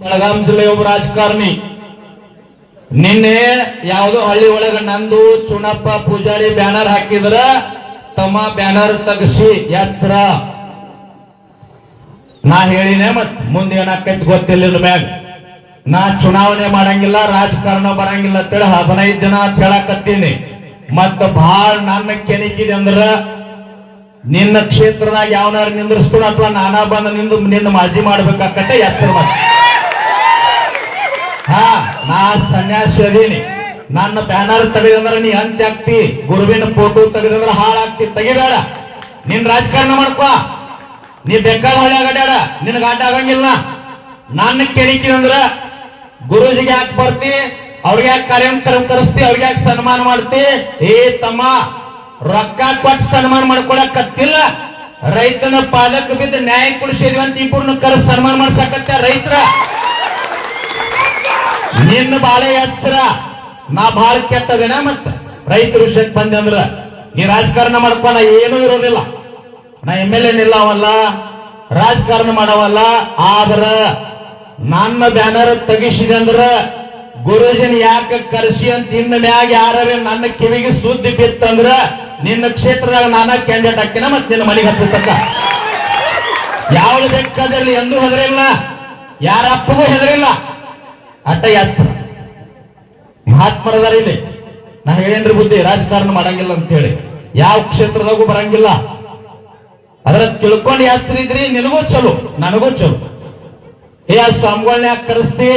ಬೆಳಗಾಂ ಜಿಲ್ಲೆ ಒಬ್ಬ ರಾಜಕಾರಣಿ. ನಿನ್ನೆ ಯಾವುದೋ ಹಳ್ಳಿ ಒಳಗ ನಂದು ಚುಣಪ್ಪ ಪೂಜಾರಿ ಬ್ಯಾನರ್ ಹಾಕಿದ್ರ, ತಮ್ಮ ಬ್ಯಾನರ್ ತಗಸಿ ಎತ್ತರ. ನಾ ಹೇಳಿನೇ ಮತ್ ಮುಂದೆ ಏನಾಕೈತಿ ಗೊತ್ತಿಲ್ಲ ಮ್ಯಾಗ. ನಾ ಚುನಾವಣೆ ಮಾಡಂಗಿಲ್ಲ, ರಾಜಕಾರಣ ಬರಂಗಿಲ್ಲ ಅಂತೇಳಿ ಹದಿನೈದು ದಿನ ಅಂತ ಹೇಳಕತ್ತೀನಿ. ಮತ್ತ ಬಹಳ ನನ್ನ ಕೆನಿಕಿದೆ ಅಂದ್ರ, ನಿನ್ನ ಕ್ಷೇತ್ರದಾಗ ಯಾವನಾರು ನಿಂದ್ರಸ್ಕೊಂಡು ಅಥವಾ ನಾನಾ ಬಂದ ನಿಂದು ನಿನ್ನ ಮಾಜಿ ಮಾಡ್ಬೇಕಾಕತ್ತೆ ಎತ್ತರ ಮತ್ತೆ ಹಾ, ನಾ ಸನ್ಯಾಸಿ ಅದೀನಿ. ನನ್ನ ಬ್ಯಾನರ್ ತೆಗೆದಂದ್ರೆ ನೀ ಅಂತ್ಯ ಆಗ್ತಿ ಗುರುವಿನ ಫೋಟೋ ತೆಗೆದಂದ್ರೆ ಹಾಳಾಗ್ತಿ ತೆಗಿಬೇಡ. ನಿನ್ ರಾಜಕಾರಣ ಮಾಡ್ಕೋ. ನೀ ಬೇಕಾದ ಹೊಳೆ ಆಗಡ್ಯಾಡ, ನಿನಗ ಆಟ ಆಗಂಗಿಲ್ಲ. ನನ್ನ ಕೆಣಿಕೆ ಅಂದ್ರ ಗುರುಜಿಗೆ ಯಾಕೆ ಬರ್ತಿ, ಅವ್ರಿಗೆ ಯಾಕೆ ಕಾರ್ಯಕ್ರಮ ತರಿಸ್ತಿ, ಅವ್ರಿಗೆ ಯಾಕೆ ಸನ್ಮಾನ ಮಾಡ್ತಿ? ಏ ತಮ್ಮ, ರೊಕ್ಕ ಕೊಟ್ಟು ಸನ್ಮಾನ ಮಾಡ್ಕೊಳಕತ್ತಿಲ್ಲ. ರೈತನ ಪಾದಕ ಬಿದ್ದು ನ್ಯಾಯ ಕೊಡಿಸಿದ್ವಿ ಅಂತ ಇಬ್ಬರನ್ನ ಕರೆಸ್ ಸನ್ಮಾನ ಮಾಡ್ಸಕತ್ತ ರೈತರ. ನಿನ್ನ ಬಾಳೆ ಹತ್ರ ನಾ ಬಾಳ ಕೆಟ್ಟದೇನ ಮತ್ತ? ರೈತರು ವಿಷಯಕ್ಕೆ ಬಂದೆ ಅಂದ್ರ ನೀ ರಾಜಕಾರಣ ಮಾಡ್ಕೊ, ನಾ ಏನೂ ಇರೋದಿಲ್ಲ. ನಾ ಎಂ ಎಲ್ ಎ ನಿಲ್ಲವಲ್ಲ, ರಾಜಕಾರಣ ಮಾಡವಲ್ಲ, ಆದ್ರ ನನ್ನ ಬ್ಯಾನರ್ ತೆಗಿಸಿದೆ ಅಂದ್ರ ಗುರುಜನ್ ಯಾಕೆ ಕರೆಸಿ ಅಂತ ಇನ್ನ ಮ್ಯಾಗ ಯಾರೇ ನನ್ನ ಕಿವಿಗೆ ಸುದ್ದಿ ಬಿತ್ತಂದ್ರ ನಿನ್ನ ಕ್ಷೇತ್ರದಾಗ ನಾನ ಕ್ಯಾಂಡಿಡೇಟ್ ಹಾಕಿನ ಮತ್ ನಿನ್ನ ಮನೆಗೆ ಹಚ್ಚತಕ್ಕ ಯಾವ ಬೇಕಾದಿರ್ಲಿ ಎಂದೂ ಹೆದರಿಲ್ಲ, ಯಾರಪ್ಪಗೂ ಹೆದರಿಲ್ಲ. ಅಟ್ಟ ಯಾತ್ಸ ಮಹಾತ್ಮರದಾರ ಇಲ್ಲಿ ನಾ ಹೇಳೇನ್ರಿ ಬುದ್ಧಿ, ರಾಜಕಾರಣ ಮಾಡಂಗಿಲ್ಲ ಅಂತ ಹೇಳಿ. ಯಾವ ಕ್ಷೇತ್ರದಾಗೂ ಬರಂಗಿಲ್ಲ. ಅದರ ತಿಳ್ಕೊಂಡು ಯಾತ್ರಿದ್ರಿ ನಿನಗೂ ಚಲೋ, ನನಗೂ ಚಲೋ. ಏ, ಆ ಸ್ವಾಮಿಗಳನ್ನ ಯಾಕೆ ಕರೆಸ್ತಿ?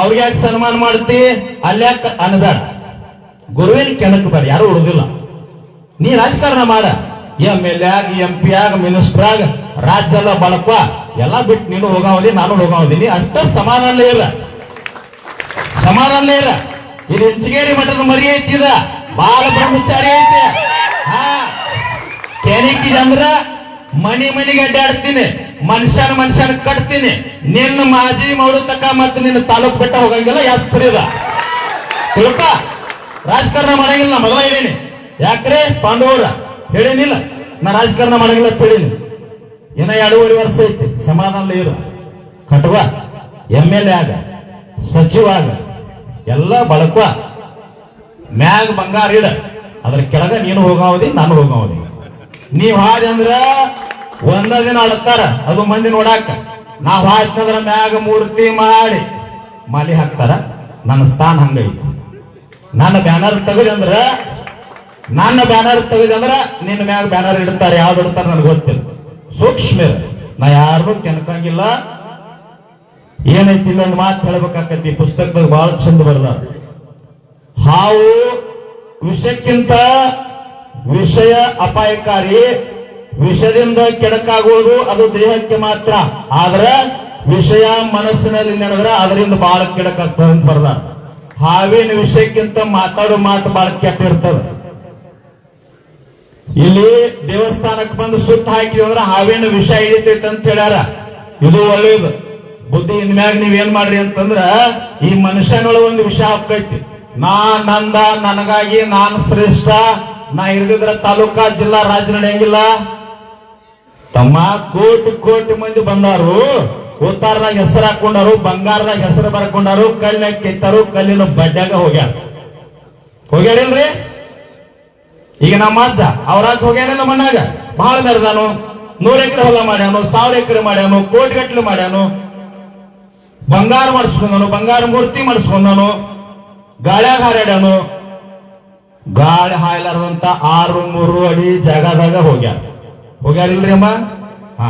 ಅವ್ರಿಗೆ ಯಾಕೆ ಸನ್ಮಾನ ಮಾಡ್ತಿ? ಅಲ್ಲಿ ಯಾಕೆ ಅನ್ಬೇಡ ಗುರುವಿನ ಕೆಣಕ್ ಬೇಡ, ಯಾರು ಉಳಿದಿಲ್ಲ. ನೀ ರಾಜಕಾರಣ ಮಾಡ. ಎಂ ಎಲ್ ಆಗ, ಎಂ ಪಿ ಆಗ ಮಿನಿಸ್ಟರ್ ಆಗ ರಾಜ್ಯ ಎಲ್ಲ ಬಿಟ್ಟು ನೀನು ಹೋಗಾವದಿ ನಾನು ಹೋಗಾವದಿನಿ ಅಷ್ಟ ಸಮಾನ ಇಲ್ಲ ಸಮಾನಲ್ಲೇ ಇಲ್ಲ ಇದು ಇಂಚಗೇರಿ ಮಠದ ಮರಿ ಐತಿ ಇದ ಬಾಲ ಬ್ರಹ್ಮಚಾರಿ ಐತಿ. ಹಾ. ಅಂದ್ರ ಮನಿ ಮನಿಗೆ ಅಡ್ಡಾಡ್ತೀನಿ. ಮನುಷ್ಯನ ಮನುಷ್ಯನ ಕಟ್ತೀನಿ. ನಿನ್ನ ಮಾಜಿ ಮೌಳು ತಕ್ಕ ಮತ್ತೆ ನಿನ್ನ ತಾಲೂಕ್ ಬೆಟ್ಟ ಹೋಗಂಗಿಲ್ಲ ಯಾಕೆ ಸರಿದ ತಿಳ್ಕ? ರಾಜಕಾರಣ ಮಾಡಂಗಿಲ್ಲ ಮಗಳ ಹೇಳೀನಿ. ಯಾಕ್ರೆ? ಪಾಂಡವರ. ಹೇಳಿನಿಲ್ಲ. ನಾ ರಾಜಕಾರಣ ಮಾಡಂಗಿಲ್ಲ ಅಂತ ಇನ್ನ ಎರಡೂವರೆ ವರ್ಷ ಐತಿ. ಸಮಾಧಾನ ಇರು. ಕಟುವ. ಎಂ ಎಲ್ ಎ ಆಗ. ಸಚಿವ ಆಗ. ಎಲ್ಲ ಬಳಕ ಮ್ಯಾಗ ಬಂಗಾರ ಇಡ, ಅದ್ರ ಕೆಳಗ ನೀನು ಹೋಗಾವದಿ, ನಾನು ಹೋಗಾವದಿ. ನೀವ್ ಅಂದ್ರ ಒಂದ ದಿನ ಅಳತಾರ, ಅದು ಮಂದಿ ನೋಡಾಕ. ನಾವ್ ಹಾಕ್ತಂದ್ರ ಮ್ಯಾಗ ಮೂರ್ತಿ ಮಾಡಿ ಮಾಲಿ ಹಾಕ್ತಾರ, ನನ್ನ ಸ್ಥಾನ ಹಂಗೈತಿ. ನನ್ನ ಬ್ಯಾನರ್ ತೆಗದಿ ಅಂದ್ರ, ನನ್ನ ಬ್ಯಾನರ್ ತೆಗದಂದ್ರ ನಿನ್ನ ಮ್ಯಾಗ ಬ್ಯಾನರ್ ಇಡ್ತಾರೆ, ಯಾವ್ದು ಇಡ್ತಾರ ನನಗೆ ಗೊತ್ತಿಲ್ಲ. ಸೂಕ್ಷ್ಮ. ನಾ ಯಾರನ್ನೂ ಕೆಣಕಂಗಿಲ್ಲ. ಏನೈತಿ ಇಲ್ಲೊಂದು ಮಾತು ಹೇಳ್ಬೇಕಾಕತಿ? ಪುಸ್ತಕದಾಗ ಬಹಳ ಚಂದ ಬರ್ದ ಹಾವು ವಿಷಕ್ಕಿಂತ ವಿಷಯ ಅಪಾಯಕಾರಿ, ವಿಷದಿಂದ ಕೆಡಕಾಗುವುದು ಅದು ದೇಹಕ್ಕೆ ಮಾತ್ರ. ಆದ್ರೆ ವಿಷಯ ಮನಸ್ಸಿನಲ್ಲಿ ನಡೆದ್ರೆ ಅದರಿಂದ ಬಹಳ ಕೆಡಕಾಗ್ತದೆ ಅಂತ ಬರ್ದ ಹಾವಿನ ವಿಷಯಕ್ಕಿಂತ ಮಾತಾಡೋ ಮಾತು ಬಹಳ ಕೆಟ್ಟ ಇರ್ತದೆ. ಇಲ್ಲಿ ದೇವಸ್ಥಾನಕ್ಕೆ ಬಂದು ಸುತ್ತ ಹಾಕಿ ಅಂದ್ರೆ ಹಾವಿನ ವಿಷ ಹಿಡಿತೈತೆ ಅಂತ ಹೇಳ್ಯಾರ. ಇದು ಒಳ್ಳೇದು. ಬುದ್ಧಿ ಇನ್ಮ್ಯಾಗ ನೀವೇನ್ ಮಾಡ್ರಿ ಅಂತಂದ್ರ, ಈ ಮನುಷ್ಯನೊಳಗೆ ಒಂದು ವಿಷ ಹಾಕೈತಿ ನಾ ನಂದ, ನನಗಾಗಿ ನಾನು ಶ್ರೇಷ್ಠ, ನಾ ಇರ್ದಿದ್ರ ತಾಲೂಕಾ ಜಿಲ್ಲಾ ರಾಜ್ಯ ನಡೆಯಂಗಿಲ್ಲ. ತಮ್ಮ ಕೋಟಿ ಕೋಟಿ ಮಂದಿ ಬಂದಾರು ಉತ್ತಾರದಾಗ ಹೆಸರು ಹಾಕೊಂಡಾರು ಬಂಗಾರದಾಗ ಹೆಸರು ಬರ್ಕೊಂಡಾರು, ಕಲ್ಲಿನಾಗ ಕೆತ್ತಾರು, ಕಲ್ಲಿನ ಬಡ್ಡ್ಯಾಗ ಹೋಗ್ಯಾರ. ಹೋಗ್ಯಾರಿಲ್ರಿ ಈಗ ನಮ್ಮ ಅಜ್ಜ ಅವ್ರಾಜ್ ನಮ್ಮ ಮಣ್ಣಾಗ ಬಹಳ ಮೆರೆದಾನು ನೂರ ಎಕರೆ ಹೊಲ ಮಾಡ್ಯಾನು, ಸಾವಿರ ಎಕರೆ ಮಾಡ್ಯಾನು, ಕೋಟಿ ಗಟ್ಟಲೆ ಮಾಡ್ಯಾನು. ಬಂಗಾರ ಮಾಡಿಸ್ಕೊಂಡನು ಬಂಗಾರ ಮೂರ್ತಿ ಮಾಡಿಸ್ಕೊಂಡನು ಗಾಳ್ಯಾಗ ಹಾರಾಡ್ಯಾನು ಗಾಳಿ ಹಾಯ್ಲಾರ್ದಂತ ಆರು ಮೂರು ಅಡಿ ಜಾಗದಾಗ ಹೋಗ್ಯಾರ ಹೋಗ್ಯಾರಿಲ್ರಿ ಅಮ್ಮ ಹಾ